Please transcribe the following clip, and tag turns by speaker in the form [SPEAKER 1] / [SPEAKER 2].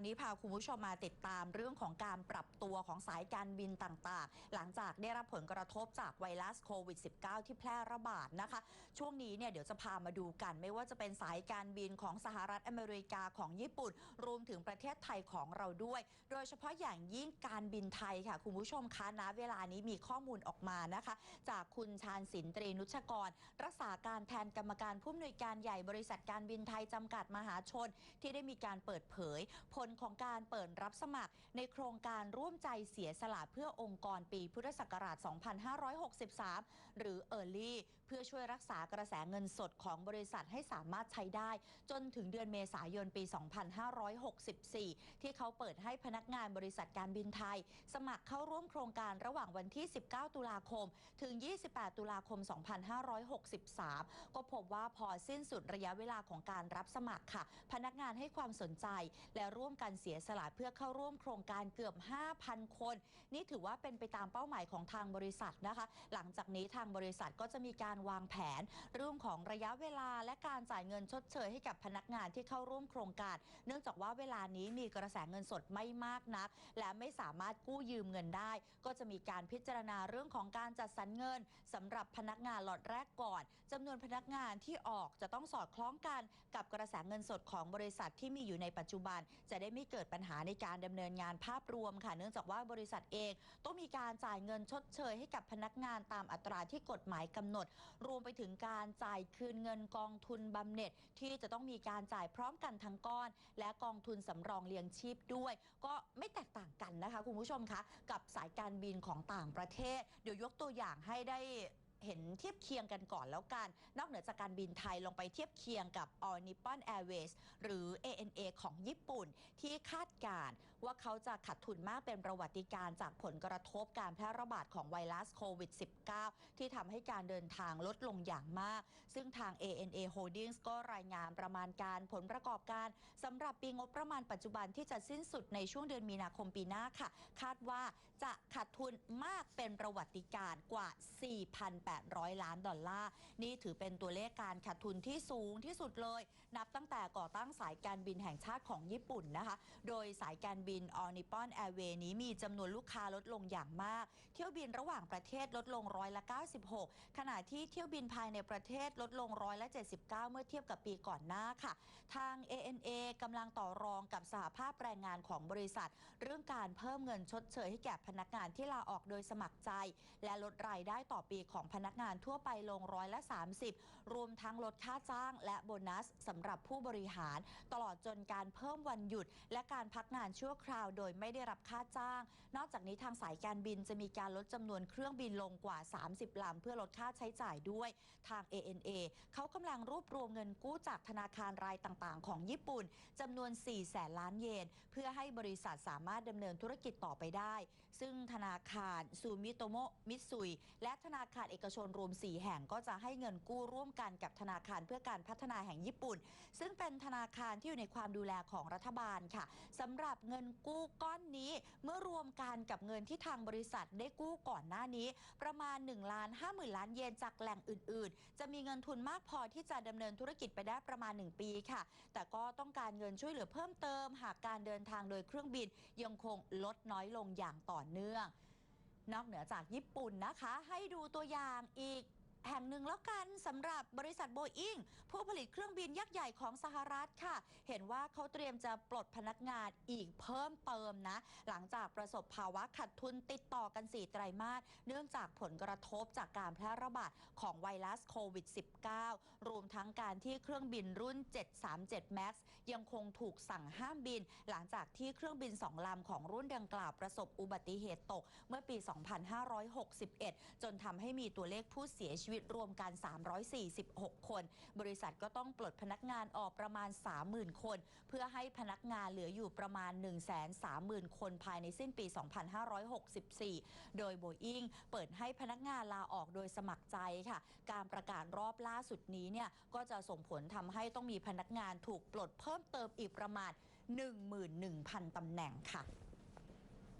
[SPEAKER 1] าวนี้พาคุณผู้ชมมาติดตามเรื่องของการปรับตัวของสายการบินต่างๆ หลังจากได้รับผลกระทบจากไวรัสโควิด -19 ที่แพร่ระบาดนะคะช่วงนี้เนี่ยเดี๋ยวจะพามาดูกัน ไม่ว่าจะเป็นสายการบินของสหรัฐอเมริกาของญี่ปุ่น รวมถึงประเทศไทยของเราด้วย โดยเฉพาะอย่างยิ่งการบินไทยค่ะ คุณผู้ชมคะณเวลานี้มีข้อมูลออกมานะคะ จากคุณชาญศิลป์ตรีนุชกร รักษาการแทนกรรมการผู้อำนวยการใหญ่บริษัทการบินไทยจำกัดมหาชน ที่ได้มีการเปิดเผย ผลของการเปิดรับสมัคร ในโครงการร่วมใจเสียสละเพื่อองค์กรปีพุทธศักราช 2563 หรือ Early เพื่อช่วยรักษากระแสเงินสดของบริษัทให้สามารถใช้ได้ จนถึงเดือนเมษายนปี 2564 ที่เขาเปิดให้พนักงานบริษัทการบินไทย สมัครเข้าร่วมโครงการระหว่างวันที่ 19 ตุลาคม ถึง 28 ตุลาคม 2563 ก็พบว่าพอสิ้นสุดระยะเวลาของการรับสมัครค่ะ พนักงานให้ความสนใจ และร่วมกันเสียสละเพื่อเข้าร่วมโครงการเกือบ 5,000 คน นี่ถือว่าเป็นไปตามเป้าหมายของทางบริษัทนะคะ หลังจากนี้ทางบริษัทก็จะมีการวางแผนเรื่องของระยะเวลาและการจ่ายเงินชดเชยให้กับพนักงานที่เข้าร่วมโครงการ เนื่องจากว่าเวลานี้มีกระแสเงินสดไม่มากนัก และไม่สามารถกู้ยืมเงินได้ ก็จะมีการพิจารณาเรื่องของการจัดสรรเงินสำหรับพนักงานหลอดแรกก่อนจำนวนพนักงานที่ออกจะต้องสอดคล้องกันกับกระแสเงินสดของบริษัทที่มีอยู่ในปัจจุบัน จะได้ไม่เกิดปัญหาในการดำเนินงานภาพรวมค่ะ เนื่องจากว่าบริษัทเองต้องมีการจ่ายเงินชดเชยให้กับพนักงานตามอัตราที่กฎหมายกำหนด รวมไปถึงการจ่ายคืนเงินกองทุนบำเหน็จที่จะต้องมีการจ่ายพร้อมกันทั้งก้อน และกองทุนสำรองเลี้ยงชีพด้วย ก็ไม่แตกต่างกันนะคะคุณผู้ชมคะกับสายการบินของต่างประเทศ เดี๋ยวยกตัวอย่างให้ได้ เห็นเทียบเคียงกันก่อนแล้วกัน นอกเหนือจากการบินไทยลงไปเทียบเคียงกับ All Nippon Airways หรือ ANA ของญี่ปุ่น ที่คาดการณ์ว่าเขาจะขาดทุนมากเป็นประวัติการจากผลกระทบการแพร่ระบาดของไวรัสโควิด -19 ที่ทำให้การเดินทางลดลงอย่างมาก ซึ่งทาง ANA Holdings ก็รายงานประมาณการผลประกอบการสำหรับปีงบประมาณปัจจุบันที่จะสิ้นสุดในช่วงเดือนมีนาคมปีหน้าค่ะ คาดว่าจะขาดทุนมากเป็นประวัติการณ์กว่า 4,800 800 ล้านดอลลาร์ นี่ถือเป็นตัวเลขการขาดทุนที่สูงที่สุดเลย นับตั้งแต่ก่อตั้งสายการบินแห่งชาติของญี่ปุ่นนะคะ โดยสายการบิน All Nippon Airways นี้มีจำนวนลูกค้าลดลงอย่างมาก เที่ยวบินระหว่างประเทศลดลงร้อยละ96 ขณะที่เที่ยวบินภายในประเทศลดลงร้อยละ79 เมื่อเทียบกับปีก่อนหน้าค่ะ ทาง ANA กำลังต่อรองกับสหภาพแรงงานของบริษัท เรื่องการเพิ่มเงินชดเชยให้แก่พนักงานที่ลาออกโดยสมัครใจ และลดรายได้ต่อปีของพนักงานทั่วไปลงร้อยละ 30 รวมทั้งลดค่าจ้างและโบนัสสำหรับผู้บริหาร ตลอดจนการเพิ่มวันหยุด และการพักงานชั่วคราวโดยไม่ได้รับค่าจ้าง นอกจากนี้ทางสายการบินจะมีการลดจำนวนเครื่องบินลงกว่า 30ลำเพื่อลดค่าใช้จ่ายด้วยทาง ANA เขากำลังรวบรวมเงินกู้จากธนาคารรายต่างๆ ของญี่ปุ่นจำนวน 4 แสนล้านเยน เพื่อให้บริษัทสามารถดำเนินธุรกิจต่อไปได้ ซึ่งธนาคารซูมิโตโมมิตซุย และธนาคารเอกชนรวม 4 แห่งก็จะให้เงินกู้ร่วมกันกับธนาคารเพื่อการพัฒนาแห่งญี่ปุ่น ซึ่งเป็นธนาคารที่อยู่ในความดูแลของรัฐบาลค่ะสำหรับเงินกู้ก้อนนี้เมื่อรวมกันกับเงินที่ทางบริษัทได้กู้ก่อนหน้านี้ ประมาณ1ล้าน5 0,000 ล้านเยนจากแหล่งอื่น ๆ จะมีเงินทุนมากพอที่จะดำเนินธุรกิจไปได้ประมาณ 1 ปีค่ะ แต่ก็ต้องการเงินช่วยเหลือเพิ่มเติม หากการเดินทางโดยเครื่องบินยังคงลดน้อยลงอย่างต่อเนื่อง นอกเหนือจากญี่ปุ่นนะคะ ให้ดูตัวอย่างอีก แห่งหนึ่งแล้วกันสำหรับบริษัทโบอิงผู้ผลิตเครื่องบินยักษ์ใหญ่ของสหรัฐค่ะ เห็นว่าเขาเตรียมจะปลดพนักงานอีกเพิ่มเติมนะ หลังจากประสบภาวะขาดทุนติดต่อกัน 4 ไตรมาสเนื่องจากผลกระทบจากการแพร่ระบาดของไวรัสโควิด -19 รวมทั้งการที่เครื่องบินรุ่น 737 MAX ยังคงถูกสั่งห้ามบิน หลังจากที่เครื่องบินสองลำของรุ่นดังกล่าวประสบอุบัติเหตุตก เมื่อปี 2561 จนทำให้มีตัวเลขผู้เสียชีวิตรวมกัน 346 คน บริษัทก็ต้องปลดพนักงานออกประมาณ 30,000 คน เพื่อให้พนักงานเหลืออยู่ประมาณ 130,000 คนภายในสิ้นปี 2564 โดยโบอิงเปิดให้พนักงานลาออกโดยสมัครใจค่ะ การประกาศรอบล่าสุดนี้เนี่ยก็จะส่งผลทำให้ต้องมีพนักงานถูกปลดเพิ่มเติมอีกประมาณ 11,000ตำแหน่งค่ะ